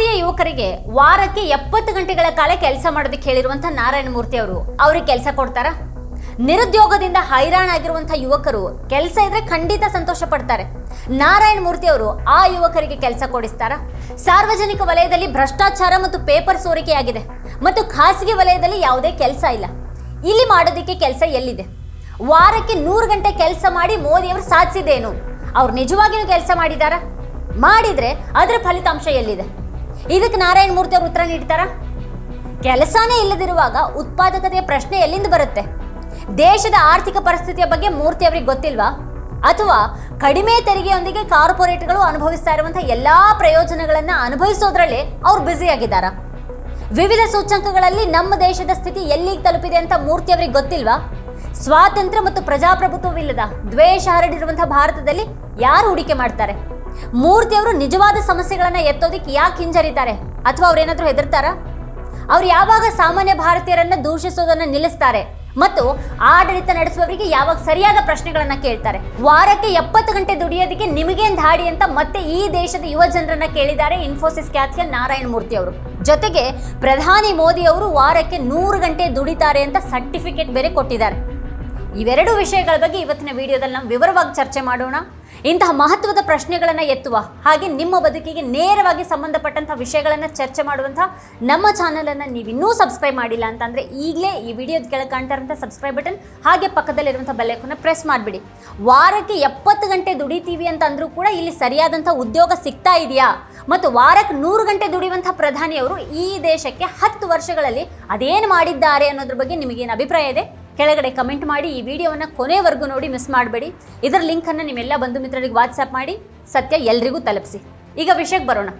ಭಾರತೀಯ ಯುವಕರಿಗೆ ವಾರಕ್ಕೆ ಎಪ್ಪತ್ತು ಗಂಟೆಗಳ ಕಾಲ ಕೆಲಸ ಮಾಡೋದಕ್ಕೆ ಹೇಳಿರುವಂಥ ನಾರಾಯಣ ಮೂರ್ತಿ ಅವರು, ಅವ್ರಿಗೆ ಕೆಲಸ ಕೊಡ್ತಾರಾ? ನಿರುದ್ಯೋಗದಿಂದ ಹೈರಾಣಾಗಿರುವಂಥ ಯುವಕರು ಕೆಲಸ ಇದ್ರೆ ಖಂಡಿತ ಸಂತೋಷ ಪಡ್ತಾರೆ. ನಾರಾಯಣ ಮೂರ್ತಿ ಅವರು ಆ ಯುವಕರಿಗೆ ಕೆಲಸ ಕೊಡಿಸ್ತಾರ? ಸಾರ್ವಜನಿಕ ವಲಯದಲ್ಲಿ ಭ್ರಷ್ಟಾಚಾರ ಮತ್ತು ಪೇಪರ್ ಸೋರಿಕೆಯಾಗಿದೆ ಮತ್ತು ಖಾಸಗಿ ವಲಯದಲ್ಲಿ ಯಾವುದೇ ಕೆಲಸ ಇಲ್ಲ. ಇಲ್ಲಿ ಮಾಡೋದಕ್ಕೆ ಕೆಲಸ ಎಲ್ಲಿದೆ? ವಾರಕ್ಕೆ ನೂರು ಗಂಟೆ ಕೆಲಸ ಮಾಡಿ ಮೋದಿಯವರು ಸಾಧಿಸಿದೇನು ಅವ್ರು ನಿಜವಾಗಿಯೂ ಕೆಲಸ ಮಾಡಿದಾರಾ ಮಾಡಿದ್ರೆ ಅದರ ಫಲಿತಾಂಶ ಎಲ್ಲಿದೆ? ಇದಕ್ಕೆ ನಾರಾಯಣ ಮೂರ್ತಿ ಅವರು ಉತ್ತರ ನೀಡ್ತಾರಾ? ಕೆಲಸನೇ ಇಲ್ಲದಿರುವಾಗ ಉತ್ಪಾದಕತೆಯ ಪ್ರಶ್ನೆ ಎಲ್ಲಿಂದ ಬರುತ್ತೆ? ದೇಶದ ಆರ್ಥಿಕ ಪರಿಸ್ಥಿತಿಯ ಬಗ್ಗೆ ಮೂರ್ತಿ ಅವರಿಗೆ ಗೊತ್ತಿಲ್ವಾ? ಅಥವಾ ಕಡಿಮೆ ತೆರಿಗೆಯೊಂದಿಗೆ ಕಾರ್ಪೊರೇಟ್ಗಳು ಅನುಭವಿಸ್ತಾ ಇರುವಂತಹ ಎಲ್ಲಾ ಪ್ರಯೋಜನಗಳನ್ನ ಅನುಭವಿಸೋದ್ರಲ್ಲಿ ಅವ್ರು ಬ್ಯುಸಿ ಆಗಿದ್ದಾರ? ವಿವಿಧ ಸೂಚ್ಯಂಕಗಳಲ್ಲಿ ನಮ್ಮ ದೇಶದ ಸ್ಥಿತಿ ಎಲ್ಲಿಗೆ ತಲುಪಿದೆ ಅಂತ ಮೂರ್ತಿ ಅವರಿಗೆ ಗೊತ್ತಿಲ್ವಾ? ಸ್ವಾತಂತ್ರ್ಯ ಮತ್ತು ಪ್ರಜಾಪ್ರಭುತ್ವವಿಲ್ಲದ ದ್ವೇಷ ಹರಡಿರುವಂತಹ ಭಾರತದಲ್ಲಿ ಯಾರು ಹೂಡಿಕೆ ಮಾಡ್ತಾರೆ? ಮೂರ್ತಿ ಅವರು ನಿಜವಾದ ಸಮಸ್ಯೆಗಳನ್ನ ಎತ್ತೋದಿಕ್ಕೆ ಯಾಕೆ ಹಿಂಜರಿತಾರೆ? ಅಥವಾ ಅವ್ರೇನಾದ್ರೂ ಹೆದರ್ತಾರ? ಅವ್ರು ಯಾವಾಗ ಸಾಮಾನ್ಯ ಭಾರತೀಯರನ್ನ ದೂಷಿಸೋದನ್ನ ನಿಲ್ಲಿಸ್ತಾರೆ? ಮತ್ತು ಆಡಳಿತ ನಡೆಸುವವರಿಗೆ ಯಾವಾಗ ಸರಿಯಾದ ಪ್ರಶ್ನೆಗಳನ್ನ ಕೇಳ್ತಾರೆ? ವಾರಕ್ಕೆ ಎಪ್ಪತ್ತು ಗಂಟೆ ದುಡಿಯೋದಕ್ಕೆ ನಿಮಗೇನ್ ಧಾಡಿ ಅಂತ ಮತ್ತೆ ಈ ದೇಶದ ಯುವ ಜನರನ್ನ ಕೇಳಿದ್ದಾರೆ ಇನ್ಫೋಸಿಸ್ ಖ್ಯಾತಿಯ ನಾರಾಯಣ ಮೂರ್ತಿ ಅವರು. ಜೊತೆಗೆ ಪ್ರಧಾನಿ ಮೋದಿ ಅವರು ವಾರಕ್ಕೆ ನೂರು ಗಂಟೆ ದುಡಿತಾರೆ ಅಂತ ಸರ್ಟಿಫಿಕೇಟ್ ಬೇರೆ ಕೊಟ್ಟಿದ್ದಾರೆ. ಇವೆರಡು ವಿಷಯಗಳ ಬಗ್ಗೆ ಇವತ್ತಿನ ವಿಡಿಯೋದಲ್ಲಿ ನಾವು ವಿವರವಾಗಿ ಚರ್ಚೆ ಮಾಡೋಣ. ಇಂತಹ ಮಹತ್ವದ ಪ್ರಶ್ನೆಗಳನ್ನು ಎತ್ತುವ ಹಾಗೆ ನಿಮ್ಮ ಬದುಕಿಗೆ ನೇರವಾಗಿ ಸಂಬಂಧಪಟ್ಟಂತಹ ವಿಷಯಗಳನ್ನು ಚರ್ಚೆ ಮಾಡುವಂಥ ನಮ್ಮ ಚಾನಲನ್ನು ನೀವು ಇನ್ನೂ ಸಬ್ಸ್ಕ್ರೈಬ್ ಮಾಡಿಲ್ಲ ಅಂತಂದರೆ ಈಗಲೇ ಈ ವಿಡಿಯೋದ ಕೆಳಗೆ ಕಾಣ್ತಾ ಇರುವಂಥ ಸಬ್ಸ್ಕ್ರೈಬ್ ಬಟನ್ ಹಾಗೆ ಪಕ್ಕದಲ್ಲಿರುವಂಥ ಬೆಲೆಕನ್ನು ಪ್ರೆಸ್ ಮಾಡಿಬಿಡಿ. ವಾರಕ್ಕೆ ಎಪ್ಪತ್ತು ಗಂಟೆ ದುಡಿತೀವಿ ಅಂತ ಅಂದರೂ ಕೂಡ ಇಲ್ಲಿ ಸರಿಯಾದಂಥ ಉದ್ಯೋಗ ಸಿಗ್ತಾ ಇದೆಯಾ? ಮತ್ತು ವಾರಕ್ಕೆ ನೂರು ಗಂಟೆ ದುಡಿಯುವಂಥ ಪ್ರಧಾನಿಯವರು ಈ ದೇಶಕ್ಕೆ ಹತ್ತು ವರ್ಷಗಳಲ್ಲಿ ಅದೇನು ಮಾಡಿದ್ದಾರೆ ಅನ್ನೋದ್ರ ಬಗ್ಗೆ ನಿಮಗೇನು ಅಭಿಪ್ರಾಯ ಇದೆ? ಕೆಳಗಡೆ ಕಮೆಂಟ್ ಮಾಡಿ ಈ ವಿಡಿಯೋವನ್ನು ಕೊನೆವರೆಗೂ ನೋಡಿ ಮಿಸ್ ಮಾಡಬೇಡಿ. ಇದರ ಲಿಂಕನ್ನು ನಿಮ್ಮೆಲ್ಲ ಬಂಧು ಮಿತ್ರರಿಗೆ ವಾಟ್ಸಪ್ ಮಾಡಿ, ಸತ್ಯ ಎಲ್ರಿಗೂ ತಲುಪಿಸಿ. ಈಗ ವಿಷಯಕ್ಕೆ ಬರೋಣ.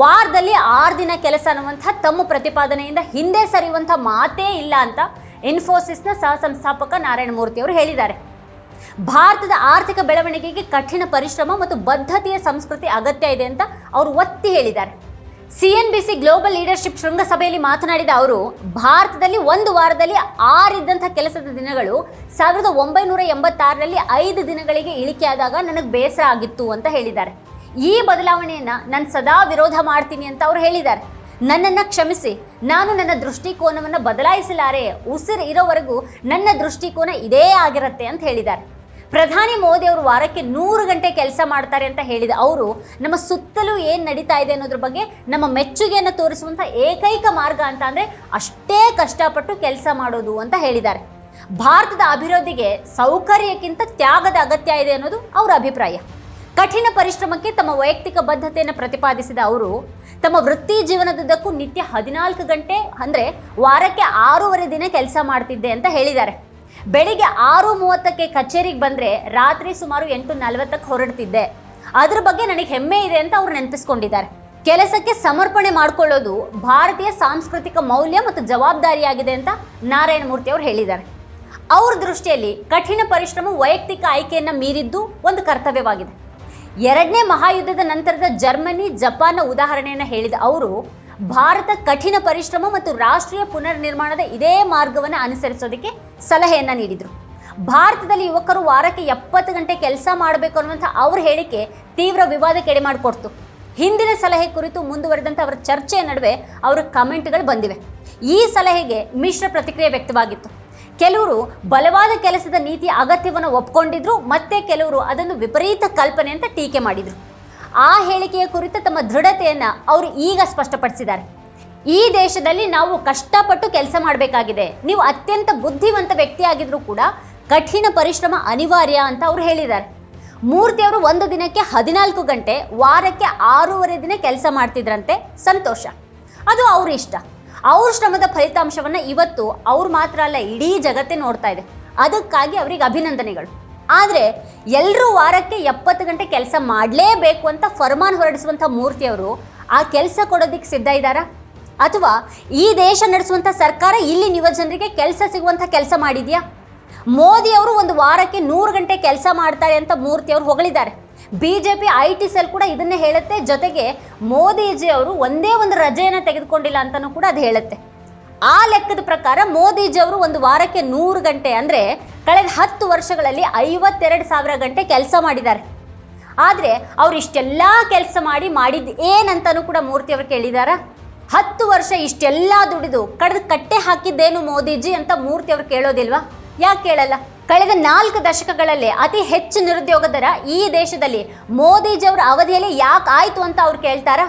ವಾರದಲ್ಲಿ ಆರು ದಿನ ಕೆಲಸ ಅನ್ನುವಂಥ ತಮ್ಮ ಪ್ರತಿಪಾದನೆಯಿಂದ ಹಿಂದೆ ಸರಿಯುವಂಥ ಮಾತೇ ಇಲ್ಲ ಅಂತ ಇನ್ಫೋಸಿಸ್ನ ಸಹ ಸಂಸ್ಥಾಪಕ ನಾರಾಯಣ ಮೂರ್ತಿ ಅವರು ಹೇಳಿದ್ದಾರೆ. ಭಾರತದ ಆರ್ಥಿಕ ಬೆಳವಣಿಗೆಗೆ ಕಠಿಣ ಪರಿಶ್ರಮ ಮತ್ತು ಬದ್ಧತೆಯ ಸಂಸ್ಕೃತಿ ಅಗತ್ಯ ಇದೆ ಅಂತ ಅವರು ಒತ್ತಿ ಹೇಳಿದ್ದಾರೆ. ಸಿಎನ್ಬಿಸಿ ಗ್ಲೋಬಲ್ ಲೀಡರ್ಶಿಪ್ ಶೃಂಗಸಭೆಯಲ್ಲಿ ಮಾತನಾಡಿದ ಅವರು, ಭಾರತದಲ್ಲಿ ಒಂದು ವಾರದಲ್ಲಿ ಆರಿದ್ದಂಥ ಕೆಲಸದ ದಿನಗಳು ಸಾವಿರದ ಒಂಬೈನೂರ ಎಂಬತ್ತಾರರಲ್ಲಿ ಐದು ದಿನಗಳಿಗೆ ಇಳಿಕೆಯಾದಾಗ ನನಗೆ ಬೇಸರ ಆಗಿತ್ತು ಅಂತ ಹೇಳಿದ್ದಾರೆ. ಈ ಬದಲಾವಣೆಯನ್ನು ನಾನು ಸದಾ ವಿರೋಧ ಮಾಡ್ತೀನಿ ಅಂತ ಅವರು ಹೇಳಿದ್ದಾರೆ. ನನ್ನನ್ನು ಕ್ಷಮಿಸಿ, ನಾನು ನನ್ನ ದೃಷ್ಟಿಕೋನವನ್ನು ಬದಲಾಯಿಸಲಾರೆ, ಉಸಿರು ಇರೋವರೆಗೂ ನನ್ನ ದೃಷ್ಟಿಕೋನ ಇದೇ ಆಗಿರುತ್ತೆ ಅಂತ ಹೇಳಿದ್ದಾರೆ. ಪ್ರಧಾನಿ ಮೋದಿ ಅವರು ವಾರಕ್ಕೆ ನೂರು ಗಂಟೆ ಕೆಲಸ ಮಾಡ್ತಾರೆ ಅಂತ ಹೇಳಿದ ಅವರು, ನಮ್ಮ ಸುತ್ತಲೂ ಏನು ನಡೀತಾ ಇದೆ ಅನ್ನೋದ್ರ ಬಗ್ಗೆ ನಮ್ಮ ಮೆಚ್ಚುಗೆಯನ್ನು ತೋರಿಸುವಂಥ ಏಕೈಕ ಮಾರ್ಗ ಅಂತ ಅಂದರೆ ಅಷ್ಟೇ ಕಷ್ಟಪಟ್ಟು ಕೆಲಸ ಮಾಡೋದು ಅಂತ ಹೇಳಿದ್ದಾರೆ. ಭಾರತದ ಅಭಿವೃದ್ಧಿಗೆ ಸೌಕರ್ಯಕ್ಕಿಂತ ತ್ಯಾಗದ ಅಗತ್ಯ ಇದೆ ಅನ್ನೋದು ಅವರ ಅಭಿಪ್ರಾಯ. ಕಠಿಣ ಪರಿಶ್ರಮಕ್ಕೆ ತಮ್ಮ ವೈಯಕ್ತಿಕ ಬದ್ಧತೆಯನ್ನು ಪ್ರತಿಪಾದಿಸಿದ ಅವರು, ತಮ್ಮ ವೃತ್ತಿ ಜೀವನದುದ್ದಕ್ಕೂ ನಿತ್ಯ ಹದಿನಾಲ್ಕು ಗಂಟೆ ಅಂದರೆ ವಾರಕ್ಕೆ ಆರೂವರೆ ದಿನ ಕೆಲಸ ಮಾಡ್ತಿದ್ದೆ ಅಂತ ಹೇಳಿದ್ದಾರೆ. ಬೆಳಿಗ್ಗೆ ಆರು ಮೂವತ್ತಕ್ಕೆ ಕಚೇರಿಗೆ ಬಂದರೆ ರಾತ್ರಿ ಸುಮಾರು ಎಂಟು ನಲವತ್ತಕ್ಕೆ ಹೊರಡ್ತಿದ್ದೆ. ಅದ್ರ ಬಗ್ಗೆ ನನಗೆ ಹೆಮ್ಮೆ ಇದೆ ಅಂತ ಅವ್ರು ನೆನಪಿಸ್ಕೊಂಡಿದ್ದಾರೆ. ಕೆಲಸಕ್ಕೆ ಸಮರ್ಪಣೆ ಮಾಡಿಕೊಳ್ಳೋದು ಭಾರತೀಯ ಸಾಂಸ್ಕೃತಿಕ ಮೌಲ್ಯ ಮತ್ತು ಜವಾಬ್ದಾರಿಯಾಗಿದೆ ಅಂತ ನಾರಾಯಣ ಮೂರ್ತಿ ಅವರು ಹೇಳಿದ್ದಾರೆ. ಅವ್ರ ದೃಷ್ಟಿಯಲ್ಲಿ ಕಠಿಣ ಪರಿಶ್ರಮ ವೈಯಕ್ತಿಕ ಆಯ್ಕೆಯನ್ನು ಮೀರಿದ್ದು ಒಂದು ಕರ್ತವ್ಯವಾಗಿದೆ. ಎರಡನೇ ಮಹಾಯುದ್ಧದ ನಂತರದ ಜರ್ಮನಿ, ಜಪಾನ್ನ ಉದಾಹರಣೆಯನ್ನು ಹೇಳಿದ ಅವರು, ಭಾರತ ಕಠಿಣ ಪರಿಶ್ರಮ ಮತ್ತು ರಾಷ್ಟ್ರೀಯ ಪುನರ್ನಿರ್ಮಾಣದ ಇದೇ ಮಾರ್ಗವನ್ನು ಅನುಸರಿಸೋದಕ್ಕೆ ಸಲಹೆಯನ್ನು ನೀಡಿದರು. ಭಾರತದಲ್ಲಿ ಯುವಕರು ವಾರಕ್ಕೆ ಎಪ್ಪತ್ತು ಗಂಟೆ ಕೆಲಸ ಮಾಡಬೇಕು ಅನ್ನುವಂಥ ಅವ್ರ ಹೇಳಿಕೆ ತೀವ್ರ ವಿವಾದಕ್ಕೆ ಎಡೆ ಮಾಡಿಕೊಡ್ತು ಹಿಂದಿನ ಸಲಹೆ ಕುರಿತು ಮುಂದುವರೆದಂಥ ಅವರ ಚರ್ಚೆಯ ನಡುವೆ ಅವರ ಕಮೆಂಟ್ಗಳು ಬಂದಿವೆ. ಈ ಸಲಹೆಗೆ ಮಿಶ್ರ ಪ್ರತಿಕ್ರಿಯೆ ವ್ಯಕ್ತವಾಗಿತ್ತು. ಕೆಲವರು ಬಲವಾದ ಕೆಲಸದ ನೀತಿಯ ಅಗತ್ಯವನ್ನು ಒಪ್ಕೊಂಡಿದ್ರು, ಮತ್ತೆ ಕೆಲವರು ಅದನ್ನು ವಿಪರೀತ ಕಲ್ಪನೆ ಅಂತ ಟೀಕೆ ಮಾಡಿದರು. ಆ ಹೇಳಿಕೆಯ ಕುರಿತು ತಮ್ಮ ದೃಢತೆಯನ್ನು ಅವರು ಈಗ ಸ್ಪಷ್ಟಪಡಿಸಿದ್ದಾರೆ. ಈ ದೇಶದಲ್ಲಿ ನಾವು ಕಷ್ಟಪಟ್ಟು ಕೆಲಸ ಮಾಡಬೇಕಾಗಿದೆ. ನೀವು ಅತ್ಯಂತ ಬುದ್ಧಿವಂತ ವ್ಯಕ್ತಿಯಾಗಿದ್ರೂ ಕೂಡ ಕಠಿಣ ಪರಿಶ್ರಮ ಅನಿವಾರ್ಯ ಅಂತ ಅವ್ರು ಹೇಳಿದ್ದಾರೆ. ಮೂರ್ತಿ ಅವರು ಒಂದು ದಿನಕ್ಕೆ ಹದಿನಾಲ್ಕು ಗಂಟೆ, ವಾರಕ್ಕೆ ಆರೂವರೆ ದಿನ ಕೆಲಸ ಮಾಡ್ತಿದ್ರಂತೆ. ಸಂತೋಷ. ಅದು ಅವ್ರ ಇಷ್ಟ. ಅವ್ರ ಶ್ರಮದ ಫಲಿತಾಂಶವನ್ನು ಇವತ್ತು ಅವ್ರು ಮಾತ್ರ ಅಲ್ಲ, ಇಡೀ ಜಗತ್ತೇ ನೋಡ್ತಾ ಇದೆ. ಅದಕ್ಕಾಗಿ ಅವರಿಗೆ ಅಭಿನಂದನೆಗಳು. ಆದರೆ ಎಲ್ಲರೂ ವಾರಕ್ಕೆ ಎಪ್ಪತ್ತು ಗಂಟೆ ಕೆಲಸ ಮಾಡಲೇಬೇಕು ಅಂತ ಫರ್ಮಾನ್ ಹೊರಡಿಸುವಂಥ ಮೂರ್ತಿಯವರು ಆ ಕೆಲಸ ಕೊಡೋದಕ್ಕೆ ಸಿದ್ಧ ಇದ್ದಾರಾ? ಅಥವಾ ಈ ದೇಶ ನಡೆಸುವಂಥ ಸರ್ಕಾರ ಇಲ್ಲಿ ಯುವ ಜನರಿಗೆ ಕೆಲಸ ಸಿಗುವಂಥ ಕೆಲಸ ಮಾಡಿದೆಯಾ? ಮೋದಿಯವರು ಒಂದು ವಾರಕ್ಕೆ ನೂರು ಗಂಟೆ ಕೆಲಸ ಮಾಡ್ತಾರೆ ಅಂತ ಮೂರ್ತಿಯವರು ಹೊಗಳಿದ್ದಾರೆ. B J P I T cell ಕೂಡ ಇದನ್ನೇ ಹೇಳುತ್ತೆ. ಜೊತೆಗೆ ಮೋದಿಜಿ ಅವರು ಒಂದೇ ಒಂದು ರಜೆಯನ್ನು ತೆಗೆದುಕೊಂಡಿಲ್ಲ ಅಂತಲೂ ಕೂಡ ಅದು ಹೇಳುತ್ತೆ. ಆ ಲೆಕ್ಕದ ಪ್ರಕಾರ ಮೋದಿಜಿ ಅವರು ಒಂದು ವಾರಕ್ಕೆ ನೂರು ಗಂಟೆ ಅಂದರೆ ಕಳೆದ ಹತ್ತು ವರ್ಷಗಳಲ್ಲಿ ಐವತ್ತೆರಡು ಸಾವಿರ ಗಂಟೆ ಕೆಲಸ ಮಾಡಿದ್ದಾರೆ. ಆದರೆ ಅವರು ಇಷ್ಟೆಲ್ಲ ಕೆಲಸ ಮಾಡಿ ಮಾಡಿದ್ದು ಏನಂತನೂ ಕೂಡ ಮೂರ್ತಿಯವರು ಕೇಳಿದಾರ? ಹತ್ತು ವರ್ಷ ಇಷ್ಟೆಲ್ಲ ದುಡಿದು ಕಡ್ದು ಕಟ್ಟೆ ಹಾಕಿದ್ದೇನು ಮೋದಿಜಿ ಅಂತ ಮೂರ್ತಿ ಅವರು ಕೇಳೋದಿಲ್ವಾ? ಯಾಕೆ ಕೇಳಲ್ಲ? ಕಳೆದ ನಾಲ್ಕು ದಶಕಗಳಲ್ಲಿ ಅತಿ ಹೆಚ್ಚು ನಿರುದ್ಯೋಗ ದರ ಈ ದೇಶದಲ್ಲಿ ಮೋದಿಜಿ ಅವರ ಅವಧಿಯಲ್ಲಿ ಯಾಕೆ ಆಯ್ತು ಅಂತ ಅವ್ರು ಕೇಳ್ತಾರ?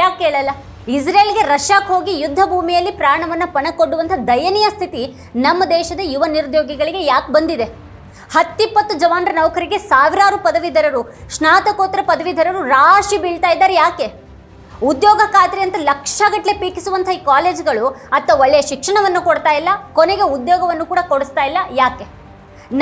ಯಾಕೆ ಕೇಳಲ್ಲ? ಇಸ್ರೇಲ್ಗೆ ರಷ್ಯಾಕ್ಕೆ ಹೋಗಿ ಯುದ್ಧ ಭೂಮಿಯಲ್ಲಿ ಪ್ರಾಣವನ್ನ ಪಣ ಕೊಡುವಂಥ ದಯನೀಯ ಸ್ಥಿತಿ ನಮ್ಮ ದೇಶದ ಯುವ ನಿರುದ್ಯೋಗಿಗಳಿಗೆ ಯಾಕೆ ಬಂದಿದೆ? ಹತ್ತಿಪ್ಪತ್ತು ಜವಾನರ ನೌಕರಿಗೆ ಸಾವಿರಾರು ಪದವೀಧರರು, ಸ್ನಾತಕೋತ್ತರ ಪದವೀಧರರು ರಾಶಿ ಬೀಳ್ತಾ ಇದ್ದಾರೆ ಯಾಕೆ? ಉದ್ಯೋಗ ಖಾತ್ರಿ ಅಂತ ಲಕ್ಷಗಟ್ಟಲೆ ಪೀಕಿಸುವಂಥ ಈ ಕಾಲೇಜ್ಗಳು ಅತ್ತ ಒಳ್ಳೆಯ ಶಿಕ್ಷಣವನ್ನು ಕೊಡ್ತಾ ಇಲ್ಲ, ಕೊನೆಗೆ ಉದ್ಯೋಗವನ್ನು ಕೂಡ ಕೊಡಿಸ್ತಾ ಇಲ್ಲ. ಯಾಕೆ?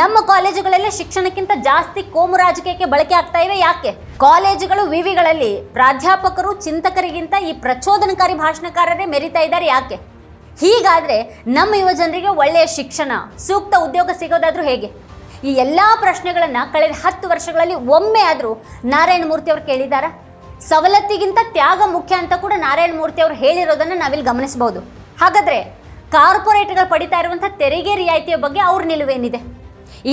ನಮ್ಮ ಕಾಲೇಜುಗಳಲ್ಲಿ ಶಿಕ್ಷಣಕ್ಕಿಂತ ಜಾಸ್ತಿ ಕೋಮು ರಾಜಕೀಯಕ್ಕೆ ಬಳಕೆ ಆಗ್ತಾ ಇವೆ. ಯಾಕೆ? ಕಾಲೇಜುಗಳು ವಿವಿಗಳಲ್ಲಿ ಪ್ರಾಧ್ಯಾಪಕರು, ಚಿಂತಕರಿಗಿಂತ ಈ ಪ್ರಚೋದನಕಾರಿ ಭಾಷಣಕಾರರೇ ಮೆರಿತಾ ಇದ್ದಾರೆ. ಯಾಕೆ? ಹೀಗಾದ್ರೆ ನಮ್ಮ ಯುವ ಜನರಿಗೆ ಒಳ್ಳೆಯ ಶಿಕ್ಷಣ, ಸೂಕ್ತ ಉದ್ಯೋಗ ಸಿಗೋದಾದ್ರೂ ಹೇಗೆ? ಈ ಎಲ್ಲ ಪ್ರಶ್ನೆಗಳನ್ನು ಕಳೆದ ಹತ್ತು ವರ್ಷಗಳಲ್ಲಿ ಒಮ್ಮೆ ಆದರೂ ನಾರಾಯಣ ಮೂರ್ತಿ ಅವರು ಕೇಳಿದಾರ ಸವಲತ್ತಿಗಿಂತ ತ್ಯಾಗ ಮುಖ್ಯ ಅಂತ ಕೂಡ ನಾರಾಯಣ ಮೂರ್ತಿ ಅವರು ಹೇಳಿರೋದನ್ನು ನಾವಿಲ್ಲಿ ಗಮನಿಸಬಹುದು ಹಾಗಾದರೆ ಕಾರ್ಪೊರೇಟ್ಗಳು ಪಡಿತಾ ಇರುವಂಥ ತೆರಿಗೆ ರಿಯಾಯಿತಿಯ ಬಗ್ಗೆ ಅವ್ರ ನಿಲುವೇನಿದೆ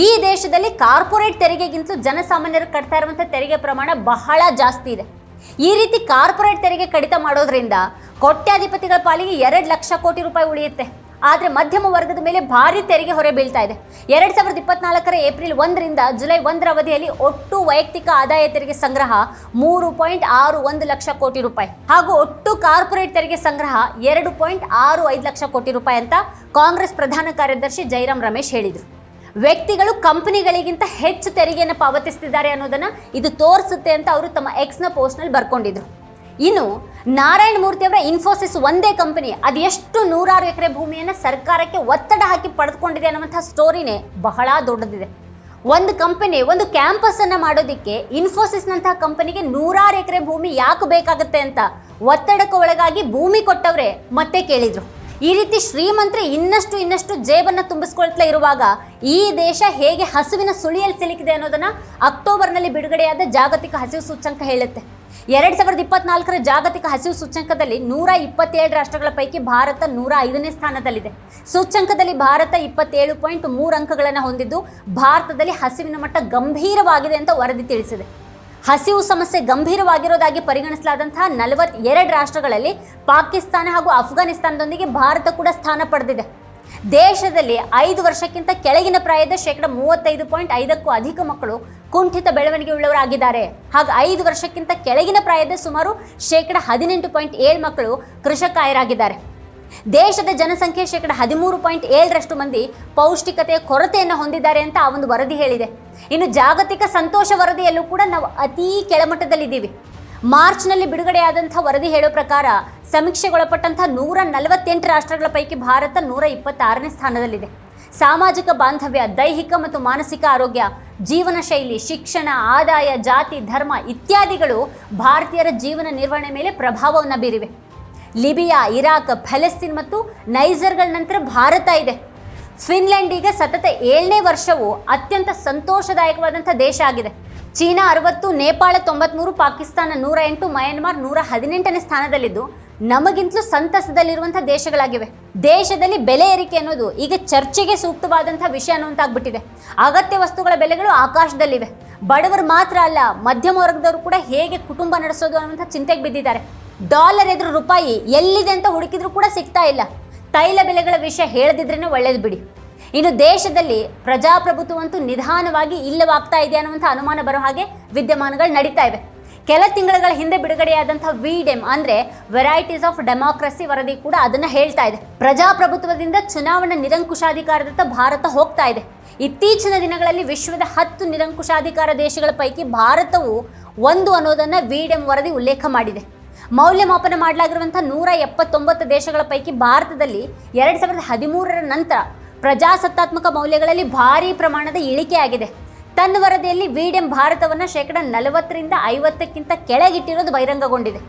ಈ ದೇಶದಲ್ಲಿ ಕಾರ್ಪೊರೇಟ್ ತೆರಿಗೆಗಿಂತಲೂ ಜನಸಾಮಾನ್ಯರು ಕಟ್ತಾ ಇರುವಂಥ ತೆರಿಗೆ ಪ್ರಮಾಣ ಬಹಳ ಜಾಸ್ತಿ ಇದೆ. ಈ ರೀತಿ ಕಾರ್ಪೊರೇಟ್ ತೆರಿಗೆ ಕಡಿತ ಮಾಡೋದ್ರಿಂದ ಕೋಟ್ಯಾಧಿಪತಿಗಳ ಪಾಲಿಗೆ ಎರಡು ಲಕ್ಷ ಕೋಟಿ ರೂಪಾಯಿ ಉಳಿಯುತ್ತೆ. ಆದರೆ ಮಧ್ಯಮ ವರ್ಗದ ಮೇಲೆ ಭಾರಿ ತೆರಿಗೆ ಹೊರೆ ಬೀಳ್ತಾ ಇದೆ. ಎರಡು ಸಾವಿರದ ಇಪ್ಪತ್ನಾಲ್ಕರ ಏಪ್ರಿಲ್ ಒಂದರಿಂದ ಜುಲೈ ಒಂದರ ಅವಧಿಯಲ್ಲಿ ಒಟ್ಟು ವೈಯಕ್ತಿಕ ಆದಾಯ ತೆರಿಗೆ ಸಂಗ್ರಹ ಮೂರು ಪಾಯಿಂಟ್ ಆರು ಒಂದು ಲಕ್ಷ ಕೋಟಿ ರೂಪಾಯಿ. ಹಾಗೂ ಒಟ್ಟು ಕಾರ್ಪೊರೇಟ್ ತೆರಿಗೆ ಸಂಗ್ರಹ ಎರಡು ಪಾಯಿಂಟ್ ಆರು ಐದು ಲಕ್ಷ ಕೋಟಿ ರೂಪಾಯಿ ಅಂತ ಕಾಂಗ್ರೆಸ್ ಪ್ರಧಾನ ಕಾರ್ಯದರ್ಶಿ ಜೈರಾಮ್ ರಮೇಶ್ ಹೇಳಿದರು. ವ್ಯಕ್ತಿಗಳು ಕಂಪನಿಗಳಿಗಿಂತ ಹೆಚ್ಚು ತೆರಿಗೆಯನ್ನು ಪಾವತಿಸ್ತಿದ್ದಾರೆ ಅನ್ನೋದನ್ನು ಇದು ತೋರಿಸುತ್ತೆ ಅಂತ ಅವರು ತಮ್ಮ ಎಕ್ಸ್ನ ಪೋಸ್ಟ್ನಲ್ಲಿ ಬರ್ಕೊಂಡಿದ್ರು. ಇನ್ನು ನಾರಾಯಣ ಮೂರ್ತಿ ಅವರ ಇನ್ಫೋಸಿಸ್ ಒಂದೇ ಕಂಪನಿ, ಅದು ಎಷ್ಟು ನೂರಾರು ಎಕರೆ ಭೂಮಿಯನ್ನು ಸರ್ಕಾರಕ್ಕೆ ಒತ್ತಡ ಹಾಕಿ ಪಡೆದುಕೊಂಡಿದೆ ಅನ್ನುವಂಥ ಸ್ಟೋರಿನೇ ಬಹಳ ದೊಡ್ಡದಿದೆ. ಒಂದು ಕಂಪನಿ, ಒಂದು ಕ್ಯಾಂಪಸ್ ಅನ್ನ ಮಾಡೋದಕ್ಕೆ ಇನ್ಫೋಸಿಸ್ನಂತಹ ಕಂಪನಿಗೆ ನೂರಾರು ಎಕರೆ ಭೂಮಿ ಯಾಕೆ ಬೇಕಾಗುತ್ತೆ ಅಂತ ಒತ್ತಡಕ್ಕೆ ಒಳಗಾಗಿ ಭೂಮಿ ಕೊಟ್ಟವರೇ ಮತ್ತೆ ಕೇಳಿದ್ರು. ಈ ರೀತಿ ಶ್ರೀಮಂತರು ಇನ್ನಷ್ಟು ಇನ್ನಷ್ಟು ಜೇಬನ್ನ ತುಂಬಿಸ್ಕೊಳ್ತಾ ಇರುವಾಗ ಈ ದೇಶ ಹೇಗೆ ಹಸುವಿನ ಸುಳಿಯಲ್ಲಿ ಸಿಲುಕಿದೆ ಅನ್ನೋದನ್ನ ಅಕ್ಟೋಬರ್ನಲ್ಲಿ ಬಿಡುಗಡೆಯಾದ ಜಾಗತಿಕ ಹಸಿವು ಸೂಚ್ಯಂಕ ಹೇಳುತ್ತೆ. ಎರಡ್ ಸಾವಿರದ ಇಪ್ಪತ್ನಾಲ್ಕರ ಜಾಗತಿಕ ಹಸಿವು ಸೂಚ್ಯಂಕದಲ್ಲಿ ನೂರ ಇಪ್ಪತ್ತೇಳು ರಾಷ್ಟ್ರಗಳ ಪೈಕಿ ಭಾರತ ನೂರ ಐದನೇ ಸ್ಥಾನದಲ್ಲಿದೆ. ಸೂಚ್ಯಂಕದಲ್ಲಿ ಭಾರತ ಇಪ್ಪತ್ತೇಳು ಪಾಯಿಂಟ್ ಮೂರು ಅಂಕಗಳನ್ನು ಹೊಂದಿದ್ದು, ಭಾರತದಲ್ಲಿ ಹಸಿವಿನ ಮಟ್ಟ ಗಂಭೀರವಾಗಿದೆ ಅಂತ ವರದಿ ತಿಳಿಸಿದೆ. ಹಸಿವು ಸಮಸ್ಯೆ ಗಂಭೀರವಾಗಿರೋದಾಗಿ ಪರಿಗಣಿಸಲಾದಂತಹ ನಲವತ್ತೆರಡು ರಾಷ್ಟ್ರಗಳಲ್ಲಿ ಪಾಕಿಸ್ತಾನ ಹಾಗೂ ಅಫ್ಘಾನಿಸ್ತಾನದೊಂದಿಗೆ ಭಾರತ ಕೂಡ ಸ್ಥಾನ ಪಡೆದಿದೆ. ದೇಶದಲ್ಲಿ ಐದು ವರ್ಷಕ್ಕಿಂತ ಕೆಳಗಿನ ಪ್ರಾಯದ ಶೇಕಡ ಮೂವತ್ತೈದು ಪಾಯಿಂಟ್ ಐದಕ್ಕೂ ಅಧಿಕ ಮಕ್ಕಳು ಕುಂಠಿತ ಬೆಳವಣಿಗೆ ಉಳ್ಳವರಾಗಿದ್ದಾರೆ. ಹಾಗೂ ಐದು ವರ್ಷಕ್ಕಿಂತ ಕೆಳಗಿನ ಪ್ರಾಯದ ಸುಮಾರು ಶೇಕಡ ಹದಿನೆಂಟು ಪಾಯಿಂಟ್ ಏಳು ಮಕ್ಕಳು ಕೃಷಕಾಯರಾಗಿದ್ದಾರೆ. ದೇಶದ ಜನಸಂಖ್ಯೆ ಶೇಕಡ ಹದಿಮೂರು ಪಾಯಿಂಟ್ ಏಳರಷ್ಟು ಮಂದಿ ಪೌಷ್ಟಿಕತೆಯ ಕೊರತೆಯನ್ನು ಹೊಂದಿದ್ದಾರೆ ಅಂತ ಆ ಒಂದು ವರದಿ ಹೇಳಿದೆ. ಇನ್ನು ಜಾಗತಿಕ ಸಂತೋಷ ವರದಿಯಲ್ಲೂ ಕೂಡ ನಾವು ಅತೀ ಕೆಳಮಟ್ಟದಲ್ಲಿದ್ದೀವಿ. ಮಾರ್ಚ್ನಲ್ಲಿ ಬಿಡುಗಡೆಯಾದಂಥ ವರದಿ ಹೇಳೋ ಪ್ರಕಾರ ಸಮೀಕ್ಷೆಗೊಳಪಟ್ಟಂಥ ನೂರ ನಲವತ್ತೆಂಟು ರಾಷ್ಟ್ರಗಳ ಪೈಕಿ ಭಾರತ ನೂರ ಇಪ್ಪತ್ತಾರನೇ ಸ್ಥಾನದಲ್ಲಿದೆ. ಸಾಮಾಜಿಕ ಬಾಂಧವ್ಯ, ದೈಹಿಕ ಮತ್ತು ಮಾನಸಿಕ ಆರೋಗ್ಯ, ಜೀವನ ಶೈಲಿ, ಶಿಕ್ಷಣ, ಆದಾಯ, ಜಾತಿ, ಧರ್ಮ ಇತ್ಯಾದಿಗಳು ಭಾರತೀಯರ ಜೀವನ ನಿರ್ವಹಣೆ ಮೇಲೆ ಪ್ರಭಾವವನ್ನು ಬೀರಿವೆ. ಲಿಬಿಯಾ, ಇರಾಕ್, ಫೆಲೆಸ್ತೀನ್ ಮತ್ತು ನೈಜರ್ಗಳ ನಂತರ ಭಾರತ ಇದೆ. ಫಿನ್ಲೆಂಡ್ ಈಗ ಸತತ ಏಳನೇ ವರ್ಷವು ಅತ್ಯಂತ ಸಂತೋಷದಾಯಕವಾದಂಥ ದೇಶ ಆಗಿದೆ. ಚೀನಾ ಅರವತ್ತು, ನೇಪಾಳ ತೊಂಬತ್ಮೂರು, ಪಾಕಿಸ್ತಾನ ನೂರ ಎಂಟು ಮಯನ್ಮಾರ್ ನೂರ ಹದಿನೆಂಟನೇ ಸ್ಥಾನದಲ್ಲಿದ್ದು ನಮಗಿಂತಲೂ ಸಂತಸದಲ್ಲಿರುವಂಥ ದೇಶಗಳಾಗಿವೆ. ದೇಶದಲ್ಲಿ ಬೆಲೆ ಏರಿಕೆ ಅನ್ನೋದು ಈಗ ಚರ್ಚೆಗೆ ಸೂಕ್ತವಾದಂಥ ವಿಷಯ ಅನ್ನುವಂತಾಗ್ಬಿಟ್ಟಿದೆ. ಅಗತ್ಯ ವಸ್ತುಗಳ ಬೆಲೆಗಳು ಆಕಾಶದಲ್ಲಿವೆ. ಬಡವರು ಮಾತ್ರ ಅಲ್ಲ, ಮಧ್ಯಮ ವರ್ಗದವರು ಕೂಡ ಹೇಗೆ ಕುಟುಂಬ ನಡೆಸೋದು ಅನ್ನುವಂಥ ಚಿಂತೆಗೆ ಬಿದ್ದಿದ್ದಾರೆ. ಡಾಲರ್ ಎದುರು ರೂಪಾಯಿ ಎಲ್ಲಿದೆ ಅಂತ ಹುಡುಕಿದ್ರು ಕೂಡ ಸಿಗ್ತಾ ಇಲ್ಲ. ತೈಲ ಬೆಲೆಗಳ ವಿಷಯ ಹೇಳದಿದ್ರೇ ಒಳ್ಳೇದು ಬಿಡಿ. ಇನ್ನು ದೇಶದಲ್ಲಿ ಪ್ರಜಾಪ್ರಭುತ್ವವಂತೂ ನಿಧಾನವಾಗಿ ಇಲ್ಲವಾಗ್ತಾ ಇದೆ ಅನ್ನುವಂಥ ಅನುಮಾನ ಬರೋ ಹಾಗೆ ವಿದ್ಯಮಾನಗಳು ನಡೀತಾ ಇವೆ. ಕೆಲ ತಿಂಗಳುಗಳ ಹಿಂದೆ ಬಿಡುಗಡೆಯಾದಂಥ ವಿಡೆಮ್ ಅಂದರೆ ವೆರೈಟೀಸ್ ಆಫ್ ಡೆಮಾಕ್ರಸಿ ವರದಿ ಕೂಡ ಅದನ್ನು ಹೇಳ್ತಾ ಇದೆ. ಪ್ರಜಾಪ್ರಭುತ್ವದಿಂದ ಚುನಾವಣಾ ನಿರಂಕುಶಾಧಿಕಾರದತ್ತ ಭಾರತ ಹೋಗ್ತಾ ಇದೆ. ಇತ್ತೀಚಿನ ದಿನಗಳಲ್ಲಿ ವಿಶ್ವದ ಹತ್ತು ನಿರಂಕುಶಾಧಿಕಾರ ದೇಶಗಳ ಪೈಕಿ ಭಾರತವು ಒಂದು ಅನ್ನೋದನ್ನ ವಿಡೆಮ್ ವರದಿ ಉಲ್ಲೇಖ ಮಾಡಿದೆ. ಮೌಲ್ಯಮಾಪನ ಮಾಡಲಾಗಿರುವಂಥ ನೂರ ಎಪ್ಪತ್ತೊಂಬತ್ತು ದೇಶಗಳ ಪೈಕಿ ಭಾರತದಲ್ಲಿ ಎರಡು ಸಾವಿರದ ಹದಿಮೂರರ ನಂತರ ಪ್ರಜಾಸತ್ತಾತ್ಮಕ ಮೌಲ್ಯಗಳಲ್ಲಿ ಭಾರೀ ಪ್ರಮಾಣದ ಇಳಿಕೆಯಾಗಿದೆ ತನ್ನ ವರದಿಯಲ್ಲಿ ವಿಡಿಎಂ ಭಾರತವನ್ನು ಶೇಕಡ ನಲವತ್ತರಿಂದ ಐವತ್ತಕ್ಕಿಂತ ಕೆಳಗಿಟ್ಟಿರೋದು ಬಹಿರಂಗಗೊಂಡಿದೆ.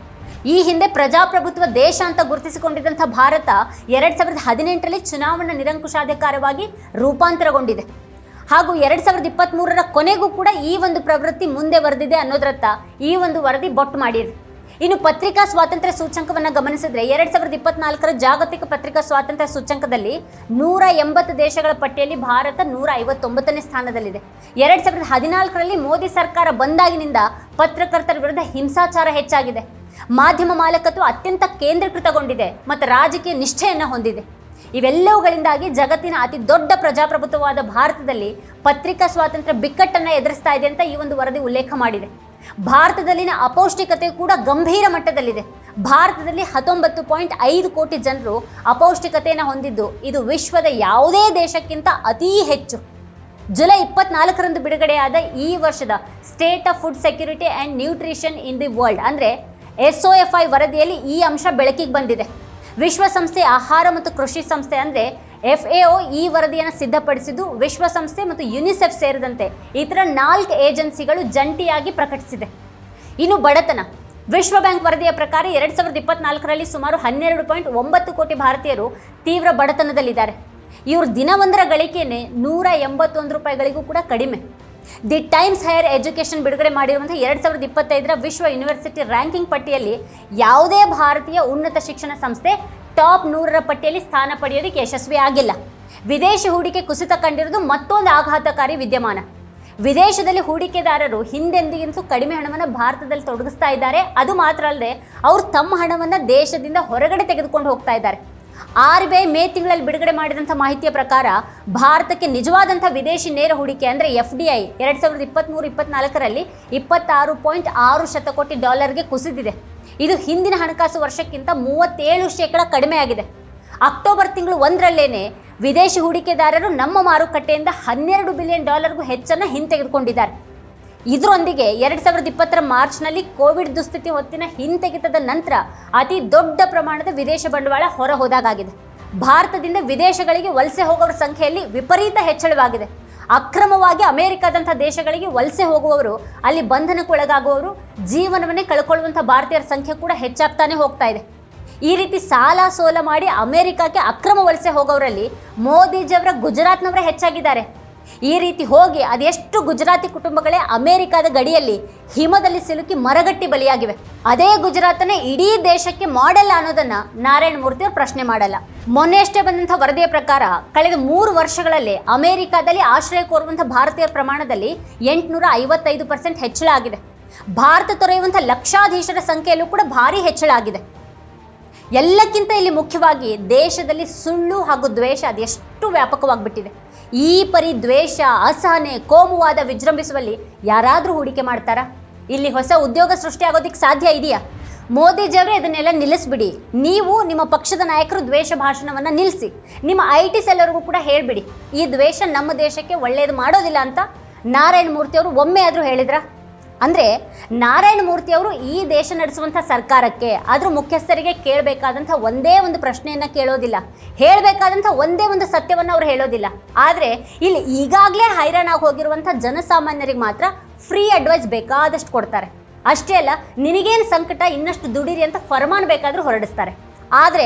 ಈ ಹಿಂದೆ ಪ್ರಜಾಪ್ರಭುತ್ವ ದೇಶ ಅಂತ ಗುರುತಿಸಿಕೊಂಡಿದ್ದಂಥ ಭಾರತ ಎರಡು ಸಾವಿರದ ಹದಿನೆಂಟರಲ್ಲಿ ಚುನಾವಣಾ ನಿರಂಕುಶಾಧಿಕಾರವಾಗಿ ರೂಪಾಂತರಗೊಂಡಿದೆ. ಹಾಗೂ ಎರಡು ಸಾವಿರದ ಇಪ್ಪತ್ತ್ಮೂರರ ಕೊನೆಗೂ ಕೂಡ ಈ ಒಂದು ಪ್ರವೃತ್ತಿ ಮುಂದೆ ಬರೆದಿದೆ ಅನ್ನೋದ್ರತ್ತ ಈ ಒಂದು ವರದಿ ಬೊಟ್ಟು ಮಾಡಿದೆ. ಇನ್ನು ಪತ್ರಿಕಾ ಸ್ವಾತಂತ್ರ್ಯ ಸೂಚ್ಯಂಕವನ್ನು ಗಮನಿಸಿದ್ರೆ ಎರಡ್ ಸಾವಿರದ ಇಪ್ಪತ್ನಾಲ್ಕರ ಜಾಗತಿಕ ಪತ್ರಿಕಾ ಸ್ವಾತಂತ್ರ್ಯ ಸೂಚ್ಯಂಕದಲ್ಲಿ ನೂರ ಎಂಬತ್ತು ದೇಶಗಳ ಪಟ್ಟಿಯಲ್ಲಿ ಭಾರತ ನೂರ ಐವತ್ತೊಂಬತ್ತನೇ ಸ್ಥಾನದಲ್ಲಿದೆ. ಎರಡ್ ಸಾವಿರದ ಹದಿನಾಲ್ಕರಲ್ಲಿ ಮೋದಿ ಸರ್ಕಾರ ಬಂದಾಗಿನಿಂದ ಪತ್ರಕರ್ತರ ವಿರುದ್ಧ ಹಿಂಸಾಚಾರ ಹೆಚ್ಚಾಗಿದೆ. ಮಾಧ್ಯಮ ಮಾಲಕತ್ವ ಅತ್ಯಂತ ಕೇಂದ್ರೀಕೃತಗೊಂಡಿದೆ ಮತ್ತು ರಾಜಕೀಯ ನಿಷ್ಠೆಯನ್ನು ಹೊಂದಿದೆ. ಇವೆಲ್ಲವುಗಳಿಂದಾಗಿ ಜಗತ್ತಿನ ಅತಿ ದೊಡ್ಡ ಪ್ರಜಾಪ್ರಭುತ್ವವಾದ ಭಾರತದಲ್ಲಿ ಪತ್ರಿಕಾ ಸ್ವಾತಂತ್ರ್ಯ ಬಿಕ್ಕಟ್ಟನ್ನು ಎದುರಿಸ್ತಾ ಇದೆ ಅಂತ ಈ ಒಂದು ವರದಿ ಉಲ್ಲೇಖ ಮಾಡಿದೆ. ಭಾರತದಲ್ಲಿನ ಅಪೌಷ್ಟಿಕತೆ ಕೂಡ ಗಂಭೀರ ಮಟ್ಟದಲ್ಲಿದೆ. ಭಾರತದಲ್ಲಿ ಹತ್ತೊಂಬತ್ತು ಪಾಯಿಂಟ್ ಐದು ಕೋಟಿ ಜನರು ಅಪೌಷ್ಟಿಕತೆಯನ್ನು ಹೊಂದಿದ್ದು, ಇದು ವಿಶ್ವದ ಯಾವುದೇ ದೇಶಕ್ಕಿಂತ ಅತೀ ಹೆಚ್ಚು. ಜುಲೈ ಇಪ್ಪತ್ನಾಲ್ಕರಂದು ಬಿಡುಗಡೆಯಾದ ಈ ವರ್ಷದ state of food security and nutrition in the world ಅಂದರೆ ಎಸ್ ಒ ಎಫ್ ಐ ವರದಿಯಲ್ಲಿ ಈ ಅಂಶ ಬೆಳಕಿಗೆ ಬಂದಿದೆ. ವಿಶ್ವಸಂಸ್ಥೆ, ಆಹಾರ ಮತ್ತು ಕೃಷಿ ಸಂಸ್ಥೆ ಅಂದರೆ ಎಫ್ ಎ ಒ ಈ ವರದಿಯನ್ನು ಸಿದ್ಧಪಡಿಸಿದ್ದು ವಿಶ್ವಸಂಸ್ಥೆ ಮತ್ತು ಯುನಿಸೆಫ್ ಸೇರಿದಂತೆ ಇತರ ನಾಲ್ಕು ಏಜೆನ್ಸಿಗಳು ಜಂಟಿಯಾಗಿ ಪ್ರಕಟಿಸಿದೆ. ಇನ್ನು ಬಡತನ. ವಿಶ್ವ ಬ್ಯಾಂಕ್ ವರದಿಯ ಪ್ರಕಾರ ಎರಡು ಸಾವಿರದ ಇಪ್ಪತ್ನಾಲ್ಕರಲ್ಲಿ ಸುಮಾರು ಹನ್ನೆರಡು ಪಾಯಿಂಟ್ ಒಂಬತ್ತು ಕೋಟಿ ಭಾರತೀಯರು ತೀವ್ರ ಬಡತನದಲ್ಲಿದ್ದಾರೆ. ಇವರು ದಿನವೊಂದರ ಗಳಿಕೆಯೇ ನೂರ ಎಂಬತ್ತೊಂದು ರೂಪಾಯಿಗಳಿಗೂ ಕೂಡ ಕಡಿಮೆ. ದಿ ಟೈಮ್ಸ್ ಹೈಯರ್ ಎಜುಕೇಷನ್ ಬಿಡುಗಡೆ ಮಾಡಿರುವಂಥ ಎರಡು ಸಾವಿರದ ಇಪ್ಪತ್ತೈದರ ವಿಶ್ವ ಯೂನಿವರ್ಸಿಟಿ ರ್ಯಾಂಕಿಂಗ್ ಪಟ್ಟಿಯಲ್ಲಿ ಯಾವುದೇ ಭಾರತೀಯ ಉನ್ನತ ಶಿಕ್ಷಣ ಸಂಸ್ಥೆ ಟಾಪ್ ನೂರರ ಪಟ್ಟಿಯಲ್ಲಿ ಸ್ಥಾನ ಪಡೆಯೋದಕ್ಕೆ ಯಶಸ್ವಿ ಆಗಿಲ್ಲ. ವಿದೇಶಿ ಹೂಡಿಕೆ ಕುಸಿತ ಕಂಡಿರುವುದು ಮತ್ತೊಂದು ಆಘಾತಕಾರಿ ವಿದ್ಯಮಾನ. ವಿದೇಶದಲ್ಲಿ ಹೂಡಿಕೆದಾರರು ಹಿಂದೆಂದಿಗಿಂತೂ ಕಡಿಮೆ ಹಣವನ್ನು ಭಾರತದಲ್ಲಿ ತೊಡಗಿಸ್ತಾ ಇದ್ದಾರೆ. ಅದು ಮಾತ್ರ ಅಲ್ಲದೆ, ಅವರು ತಮ್ಮ ಹಣವನ್ನು ದೇಶದಿಂದ ಹೊರಗಡೆ ತೆಗೆದುಕೊಂಡು ಹೋಗ್ತಾ ಇದ್ದಾರೆ. ಆರ್ ಬಿ ಐ ಮೇ ತಿಂಗಳಲ್ಲಿ ಬಿಡುಗಡೆ ಮಾಡಿದಂಥ ಮಾಹಿತಿಯ ಪ್ರಕಾರ ಭಾರತಕ್ಕೆ ನಿಜವಾದಂಥ ವಿದೇಶಿ ನೇರ ಹೂಡಿಕೆ ಅಂದರೆ ಎಫ್ ಡಿ ಐ ಎರಡು ಸಾವಿರದ ಇಪ್ಪತ್ತ್ಮೂರು ಇಪ್ಪತ್ನಾಲ್ಕರಲ್ಲಿ ಇಪ್ಪತ್ತಾರು ಪಾಯಿಂಟ್ ಆರು ಶತಕೋಟಿ ಡಾಲರ್ಗೆ ಕುಸಿದಿದೆ. ಇದು ಹಿಂದಿನ ಹಣಕಾಸು ವರ್ಷಕ್ಕಿಂತ ಮೂವತ್ತೇಳು ಶೇಕಡ ಕಡಿಮೆಯಾಗಿದೆ ಅಕ್ಟೋಬರ್ ತಿಂಗಳು ಒಂದರಲ್ಲೇ ವಿದೇಶಿ ಹೂಡಿಕೆದಾರರು ನಮ್ಮ ಮಾರುಕಟ್ಟೆಯಿಂದ ಹನ್ನೆರಡು ಬಿಲಿಯನ್ ಡಾಲರ್ಗೂ ಹೆಚ್ಚನ್ನು ಹಿಂತೆಗೆದುಕೊಂಡಿದ್ದಾರೆ. ಇದರೊಂದಿಗೆ ಎರಡು ಸಾವಿರದ ಇಪ್ಪತ್ತರ ಮಾರ್ಚ್ನಲ್ಲಿ ಕೋವಿಡ್ ದುಸ್ಥಿತಿ ಹೊತ್ತಿನ ಹಿಂತೆಗೆತದ ನಂತರ ಅತಿ ದೊಡ್ಡ ಪ್ರಮಾಣದ ವಿದೇಶ ಬಂಡವಾಳ ಹೊರ ಹೋದಾಗಿದೆ ಭಾರತದಿಂದ ವಿದೇಶಗಳಿಗೆ ವಲಸೆ ಹೋಗೋರ ಸಂಖ್ಯೆಯಲ್ಲಿ ವಿಪರೀತ ಹೆಚ್ಚಳವಾಗಿದೆ. ಅಕ್ರಮವಾಗಿ ಅಮೆರಿಕದಂಥ ದೇಶಗಳಿಗೆ ವಲಸೆ ಹೋಗುವವರು, ಅಲ್ಲಿ ಬಂಧನಕ್ಕೊಳಗಾಗುವವರು, ಜೀವನವನ್ನೇ ಕಳ್ಕೊಳ್ಳುವಂಥ ಭಾರತೀಯರ ಸಂಖ್ಯೆ ಕೂಡ ಹೆಚ್ಚಾಗ್ತಾನೆ ಹೋಗ್ತಾ ಇದೆ. ಈ ರೀತಿ ಸಾಲ ಸೋಲ ಮಾಡಿ ಅಮೆರಿಕಕ್ಕೆ ಅಕ್ರಮ ವಲಸೆ ಹೋಗೋರಲ್ಲಿ ಮೋದಿಜಿಯವರ ಗುಜರಾತ್ನವರೇ ಹೆಚ್ಚಾಗಿದ್ದಾರೆ. ಈ ರೀತಿ ಹೋಗಿ ಅದೆಷ್ಟು ಗುಜರಾತಿ ಕುಟುಂಬಗಳೇ ಅಮೆರಿಕದ ಗಡಿಯಲ್ಲಿ ಹಿಮದಲ್ಲಿ ಸಿಲುಕಿ ಮರಗಟ್ಟಿ ಬಲಿಯಾಗಿವೆ. ಅದೇ ಗುಜರಾತನೇ ಇಡೀ ದೇಶಕ್ಕೆ ಮಾಡೆಲ್ ಅನ್ನೋದನ್ನ ನಾರಾಯಣ ಮೂರ್ತಿ ಅವರು ಪ್ರಶ್ನೆ ಮಾಡಲ್ಲ. ಮೊನ್ನೆಯಷ್ಟೇ ಬಂದಂಥ ವರದಿಯ ಪ್ರಕಾರ ಕಳೆದ ಮೂರು ವರ್ಷಗಳಲ್ಲಿ ಅಮೆರಿಕದಲ್ಲಿ ಆಶ್ರಯ ಕೋರುವಂಥ ಭಾರತೀಯರ ಪ್ರಮಾಣದಲ್ಲಿ ಎಂಟುನೂರ ಐವತ್ತೈದು ಪರ್ಸೆಂಟ್ ಹೆಚ್ಚಳ ಆಗಿದೆ. ಭಾರತ ತೊರೆಯುವಂಥ ಲಕ್ಷಾಧೀಶರ ಸಂಖ್ಯೆಯಲ್ಲೂ ಕೂಡ ಭಾರಿ ಹೆಚ್ಚಳ ಆಗಿದೆ. ಎಲ್ಲಕ್ಕಿಂತ ಇಲ್ಲಿ ಮುಖ್ಯವಾಗಿ ದೇಶದಲ್ಲಿ ಸುಳ್ಳು ಹಾಗೂ ದ್ವೇಷ ಅದೆಷ್ಟು ವ್ಯಾಪಕವಾಗಿಬಿಟ್ಟಿದೆ. ಈ ಪರಿ ದ್ವೇಷ ಅಸಹನೆ, ಕೋಮುವಾದ ವಿಜೃಂಭಿಸುವಲ್ಲಿ ಯಾರಾದರೂ ಹೂಡಿಕೆ ಮಾಡ್ತಾರಾ? ಇಲ್ಲಿ ಹೊಸ ಉದ್ಯೋಗ ಸೃಷ್ಟಿಯಾಗೋದಿಕ್ಕೆ ಸಾಧ್ಯ ಇದೆಯಾ? ಮೋದಿಜಿಯವರೇ ಇದನ್ನೆಲ್ಲ ನಿಲ್ಲಿಸ್ಬಿಡಿ. ನೀವು ನಿಮ್ಮ ಪಕ್ಷದ ನಾಯಕರು ದ್ವೇಷ ಭಾಷಣವನ್ನು ನಿಲ್ಲಿಸಿ ನಿಮ್ಮ ಐ ಟಿ ಸೆಲ್ಲರಿಗೂ ಕೂಡ ಹೇಳಿಬಿಡಿ. ಈ ದ್ವೇಷ ನಮ್ಮ ದೇಶಕ್ಕೆ ಒಳ್ಳೆಯದು ಮಾಡೋದಿಲ್ಲ ಅಂತ ನಾರಾಯಣ ಮೂರ್ತಿಯವರು ಒಮ್ಮೆ ಆದರೂ ಹೇಳಿದ್ರಾ? ಅಂದರೆ ನಾರಾಯಣ ಮೂರ್ತಿ ಅವರು ಈ ದೇಶ ನಡೆಸುವಂಥ ಸರ್ಕಾರಕ್ಕೆ ಅದ್ರ ಮುಖ್ಯಸ್ಥರಿಗೆ ಕೇಳಬೇಕಾದಂಥ ಒಂದೇ ಒಂದು ಪ್ರಶ್ನೆಯನ್ನು ಕೇಳೋದಿಲ್ಲ. ಹೇಳಬೇಕಾದಂಥ ಒಂದೇ ಒಂದು ಸತ್ಯವನ್ನು ಅವರು ಹೇಳೋದಿಲ್ಲ. ಆದರೆ ಇಲ್ಲಿ ಈಗಾಗಲೇ ಹೈರಾಣಾಗಿ ಹೋಗಿರುವಂಥ ಜನಸಾಮಾನ್ಯರಿಗೆ ಮಾತ್ರ ಫ್ರೀ ಅಡ್ವೈಸ್ ಬೇಕಾದಷ್ಟು ಕೊಡ್ತಾರೆ. ಅಷ್ಟೇ ಅಲ್ಲ, ನಿನಗೇನು ಸಂಕಟ, ಇನ್ನಷ್ಟು ದುಡಿರಿ ಅಂತ ಫರ್ಮಾನ್ ಬೇಕಾದರೂ ಹೊರಡಿಸ್ತಾರೆ. ಆದರೆ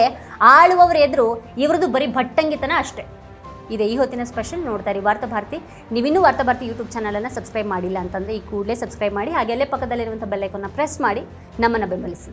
ಆಳುವವರ ಎದುರು ಇವ್ರದ್ದು ಬರೀ ಭಟ್ಟಂಗಿತನ ಅಷ್ಟೇ. ಇದೆ. ಈ ಹೊತ್ತಿನ ಸ್ಪೆಷಲ್ ನೋಡ್ತಾ ಇರಿ. ವಾರ್ತಾ ಭಾರತಿ, ನೀವಿನ್ನೂ ವಾರ್ತಾ ಭಾರತಿ ಯೂಟ್ಯೂಬ್ ಚಾನಲನ್ನು ಸಬ್ಸ್ಕ್ರೈಬ್ ಮಾಡಿಲ್ಲ ಅಂತಂದರೆ ಈ ಕೂಡಲೇ ಸಬ್ಸ್ಕ್ರೈಬ್ ಮಾಡಿ, ಹಾಗೆ ಅಲ್ಲೇ ಪಕ್ಕದಲ್ಲಿರುವಂಥ ಬೆಲ್ಲೈಕನ್ನ ಪ್ರೆಸ್ ಮಾಡಿ, ನಮ್ಮನ್ನು ಬೆಂಬಲಿಸಿ.